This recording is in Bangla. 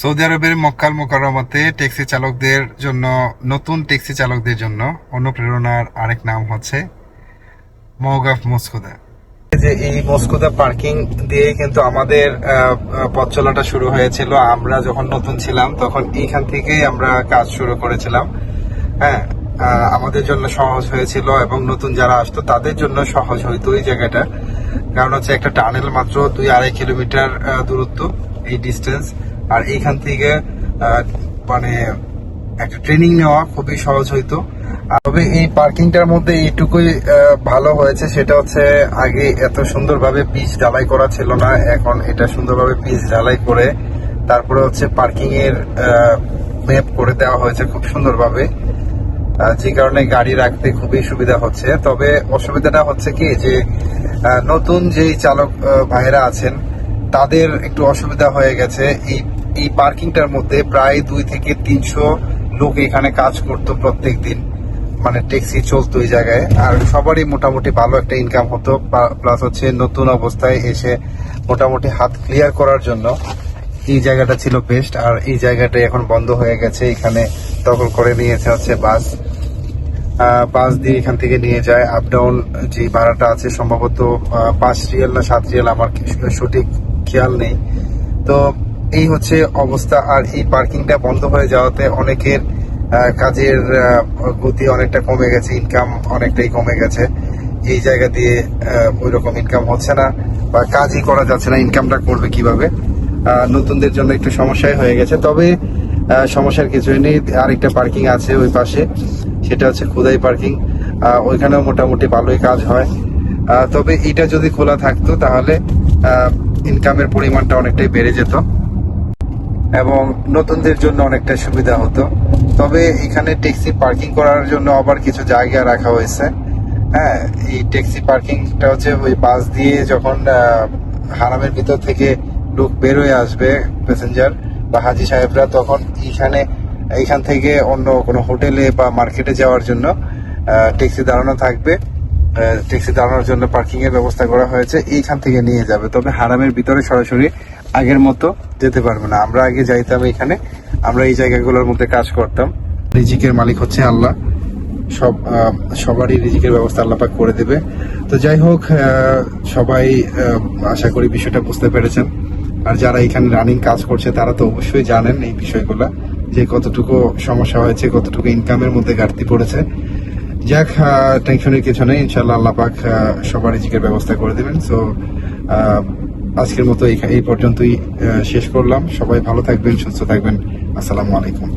সৌদি আরবের মক্কাল মোকাররমাতে ট্যাক্সি চালকদের জন্য, নতুন ট্যাক্সি চালকদের জন্য অনুপ্রেরণার আরেক নাম হচ্ছে মৌগাফ মস্কুদা। যে এই মস্কুদা পার্কিং দিয়ে কিন্তু আমাদের পথ চলাটা শুরু হয়েছিল। আমরা যখন নতুন ছিলাম, তখন এইখান থেকেই আমরা কাজ শুরু করেছিলাম। হ্যাঁ আমাদের জন্য সহজ হয়েছিল এবং নতুন যারা আসতো, তাদের জন্য সহজ হইতো এই জায়গাটা। কারণ হচ্ছে একটা টানেল মাত্র দুই আড়াই কিলোমিটার দূরত্ব, এই ডিস্টেন্স আর এইখান থেকে মানে একটা ট্রেনিং নেওয়া খুবই সহজ হইতো। তবে এই পার্কিংটার মধ্যে এইটুকুই ভালো হয়েছে, সেটা হচ্ছে আগে এত সুন্দরভাবে পিচ ঢালাই করা ছিল না, এখন এটা সুন্দরভাবে পিচ ঢালাই করে তারপরে হচ্ছে পার্কিং এর ম্যাপ করে দেওয়া হয়েছে খুব সুন্দরভাবে। যে কারণে গাড়ি রাখতে খুবই সুবিধা হচ্ছে। তবে অসুবিধাটা হচ্ছে কি, যে নতুন যেই চালক ভাইয়েরা আছেন, তাদের একটু অসুবিধা হয়ে গেছে। এই এই পার্কিংটার মধ্যে প্রায় দুই থেকে তিনশো লোক এখানে কাজ করতো প্রত্যেক দিন মানে ট্যাক্সি চলতো এই জায়গায়। আর সবারই মোটামুটি ভালো একটা ইনকাম হতো। প্লাস হচ্ছে নতুন অবস্থায় এসে মোটামুটি হাত ক্লিয়ার করার জন্য এই জায়গাটা ছিল বেস্ট আর এই জায়গাটা এখন বন্ধ হয়ে গেছে। এখানে দখল করে নিয়েছে হচ্ছে বাস। বাস দিয়ে এখান থেকে নিয়ে যায়। আপ ডাউন যে ভাড়াটা আছে, সম্ভবত পাঁচ রিয়াল না সাত রিয়াল আমার সঠিক খেয়াল নেই। তো এই হচ্ছে অবস্থা, আর এই পার্কিংটা বন্ধ হয়ে যাওয়াতে অনেকের কাজের গতি অনেকটা কমে গেছে ইনকাম অনেকটাই কমে গেছে। এই জায়গা দিয়ে ওই রকম ইনকাম হচ্ছে না বা কাজই করা যাচ্ছে না ইনকামটা করবে কীভাবে? নতুনদের জন্য একটু সমস্যাই হয়ে গেছে। তবে সমস্যার কিছুই নেই, আরেকটা পার্কিং আছে ওই পাশে, সেটা হচ্ছে খুদাই পার্কিং। ওইখানেও মোটামুটি ভালোই কাজ হয়। তবে এটা যদি খোলা থাকতো তাহলে ইনকামের পরিমাণটা অনেকটাই বেড়ে যেত। এবং নতুনদের জন্য অনেকটা সুবিধা হতো। তবে এখানে ট্যাক্সি পার্কিং করার জন্য আবার কিছু জায়গা রাখা হয়েছে। হ্যাঁ এই ট্যাক্সি পার্কিংটা হচ্ছে ওই বাস দিয়ে যখন হারামের ভিতর থেকে লোক বেরোয় আসবে প্যাসেঞ্জার বা হাজি সাহেবরা, তখন এইখানে এইখান থেকে অন্য কোনো হোটেলে বা মার্কেটে যাওয়ার জন্য ট্যাক্সি দাঁড়ানো থাকবে। ট্যাক্সি দাঁড়ানোর জন্য পার্কিং এর ব্যবস্থা করা হয়েছে, এইখান থেকে নিয়ে যাবে। তবে হারামের ভিতরে সরাসরি আগের মতো যেতে পারবে না। আমরা আগে যাইতাম এখানে, আমরা এই জায়গাগুলোর মধ্যে কাজ করতাম। রিজিকের মালিক হচ্ছে আল্লাহ। সব সবারই রিজিকের ব্যবস্থা আল্লাহ পাক করে দেবে। তো যাই হোক সবাই আশা করি বিষয়টা বুঝতে পেরেছেন। আর যারা এখানে রানিং কাজ করছে, তারা তো অবশ্যই জানেন এই বিষয়গুলা, যে কতটুকু সমস্যা হয়েছে, কতটুকু ইনকামের মধ্যে ঘাটতি পড়েছে। যাক টেনশনের কিছু নেই ইনশাল্লাহ আল্লাহ পাক সবার রিজিকের ব্যবস্থা করে দেবেন। সো আজকের মতো এই পর্যন্তই শেষ করলাম। সবাই ভালো থাকবেন, সুস্থ থাকবেন। আসসালামু আলাইকুম।